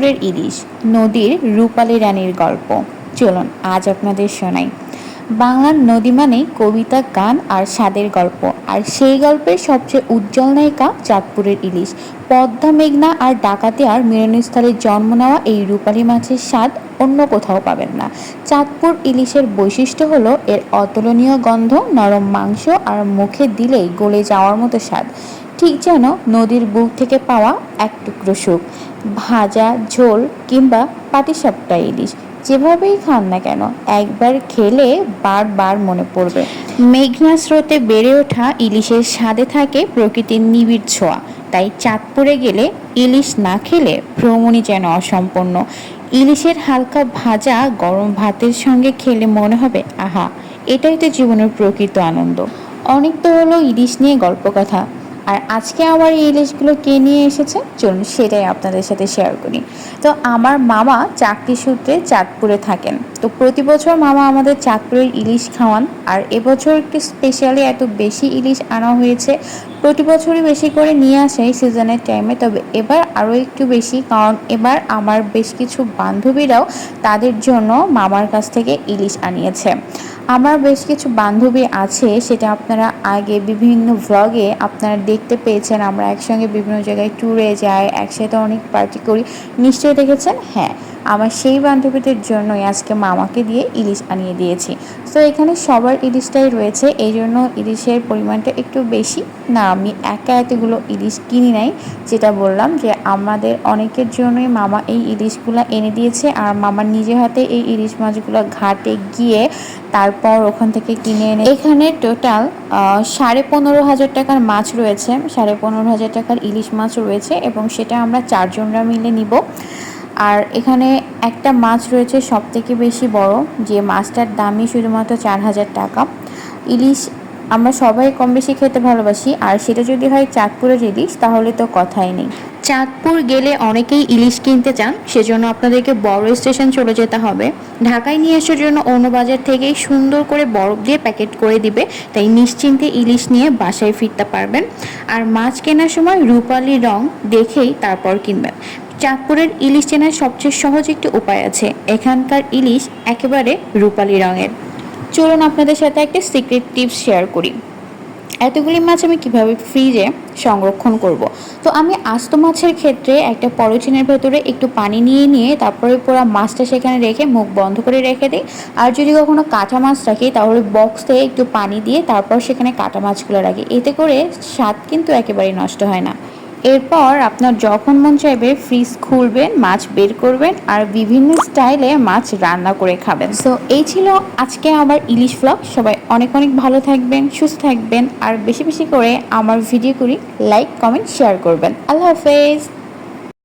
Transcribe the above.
চাঁদপুরের ইলিশ নদীর রূপালী রানীর গল্প। চলুন আজ আপনাদের শোনাই। বাংলার নদী মানে কবিতা, গান আর স্বাদের গল্প। আর সেই গল্পের সবচেয়ে উজ্জ্বল নায়িকা চাঁদপুরের ইলিশ। পদ্মা, মেঘনা আর ডাকাতিয়ার মিলনস্থলে জন্ম নেওয়া এই রূপালী মাছের স্বাদ অন্য কোথাও পাবেন না। চাঁদপুর ইলিশের বৈশিষ্ট্য হলো এর অতুলনীয় গন্ধ, নরম মাংস আর মুখে দিলেই গলে যাওয়ার মতো স্বাদ। ঠিক যেন নদীর বুক থেকে পাওয়া এক টুকরো সুখ। ভাজা, ঝোল কিংবা পাটিসাপটা ইলিশ। যেভাবেই খান না কেন, একবার খেলে বারবার মনে পড়বে। মেঘনা স্রোতে বেড়ে ওঠা ইলিশের স্বাদে থাকে প্রকৃতির নিবিড় ছোঁয়া। তাই চাঁদপুরে গেলে ইলিশ না খেলে ভ্রমণই যেন অসম্পূর্ণ। ইলিশের হালকা ভাজা গরম ভাতের সঙ্গে খেলে মনে হবে, আহা, এটাই তো জীবনের প্রকৃত আনন্দ। অনেক তো হলো ইলিশ নিয়ে গল্প কথা আর আজকে আমার এই ইলিশগুলো কে নিয়ে এসেছে? চলুন সেটাই আপনাদের সাথে শেয়ার করি। তো আমার মামা চাকরি সূত্রে চাঁদপুরে থাকেন। তো প্রতি বছর মামা আমাদের চাঁদপুরের ইলিশ খাওয়ান। আর এবছর একটু স্পেশালি এত বেশি ইলিশ আনা হয়েছে, প্রতি বছরই বেশি করে নিয়ে আসে এই সিজনের টাইমে তবে এবার আরও একটু বেশি, কারণ এবার আমার বেশ কিছু বান্ধবীরাও তাদের জন্য মামার কাছ থেকে ইলিশ আনিয়েছে। আমার বেশ কিছু বান্ধবী আছে, সেটা আপনারা আগে বিভিন্ন ভ্লগে আপনারা দেখতে পেয়েছেন। আমরা একসঙ্গে বিভিন্ন জায়গায় ট্যুরে যাই, একসাথে অনেক পার্টি করি। নিশ্চয়ই দেখেছেন? হ্যাঁ। আমার সেই বান্ধবীদের জন্যই আজকে মামাকে দিয়ে ইলিশ আনিয়ে দিয়েছি। তো এখানে সবার ইলিশটাই রয়েছে, এই জন্য ইলিশের পরিমাণটা একটু বেশি। না, আমি একা এতগুলো ইলিশ কিনি নাই, যেটা বললাম যে আমাদের অনেকের জন্যই মামা এই ইলিশগুলো এনে দিয়েছে, আর মামার নিজে হাতে এই ইলিশ মাছগুলো ঘাটে গিয়ে তারপর ওখান থেকে কিনে এনে এখানে টোটাল সাড়ে পনেরো হাজার টাকার মাছ রয়েছে, সাড়ে পনেরো হাজার টাকার ইলিশ মাছ রয়েছে, এবং সেটা আমরা চারজনরা মিলে নিব। আর এখানে একটা মাছ রয়েছে সব থেকে বেশি বড়, যে মাছটার দামই শুধুমাত্র চার হাজার টাকা। ইলিশ আমরা সবাই কম বেশি খেতে ভালোবাসি, আর সেটা যদি হয় চাঁদপুরের ইলিশ তাহলে তো কথাই নেই। চাঁদপুর গেলে অনেকেই ইলিশ কিনতে চান, সেজন্য আপনাদেরকে বড় স্টেশন চলে যেতে হবে। ঢাকায় নিয়ে আসার জন্য অন্য বাজার থেকেই সুন্দর করে বরফ দিয়ে প্যাকেট করে দিবে, তাই নিশ্চিন্তে ইলিশ নিয়ে বাসায় ফিরতে পারবেন। আর মাছ কেনার সময় রূপালি রং দেখেই তারপর কিনবেন। চাঁদপুরের ইলিশ চেনার সবচেয়ে সহজ একটি উপায় আছে। এখানকার ইলিশ একেবারে রূপালি রঙের। চলুন আপনাদের সাথে একটা সিক্রেট টিপস শেয়ার করি। এতগুলি মাছ আমি কীভাবে ফ্রিজে সংরক্ষণ করব। তো আমি আস্ত মাছের ক্ষেত্রে একটা পলিথিনের ভেতরে একটু পানি নিয়ে নিয়ে তারপরে পুরো মাছটা সেখানে রেখে মুখ বন্ধ করে রেখে দিই। আর যদি কখনো কাঁচা মাছ রাখি, তাহলে বক্সে একটু পানি দিয়ে তারপর সেখানে কাঁটা মাছগুলো রাখি। এতে করে স্বাদ কিন্তু একেবারেই নষ্ট হয় না। এরপর আপনার যখন মন চাইবে ফ্রিজ খুলবেন, মাছ বের করবেন আর বিভিন্ন স্টাইলে মাছ রান্না করে খাবেন। সো এই ছিল আজকে আমার ইলিশ ব্লগ সবাই অনেক অনেক ভালো থাকবেন, সুস্থ থাকবেন আর বেশি বেশি করে আমার ভিডিওগুলি লাইক কমেন্ট শেয়ার করবেন। আল্লাহ হাফেজ।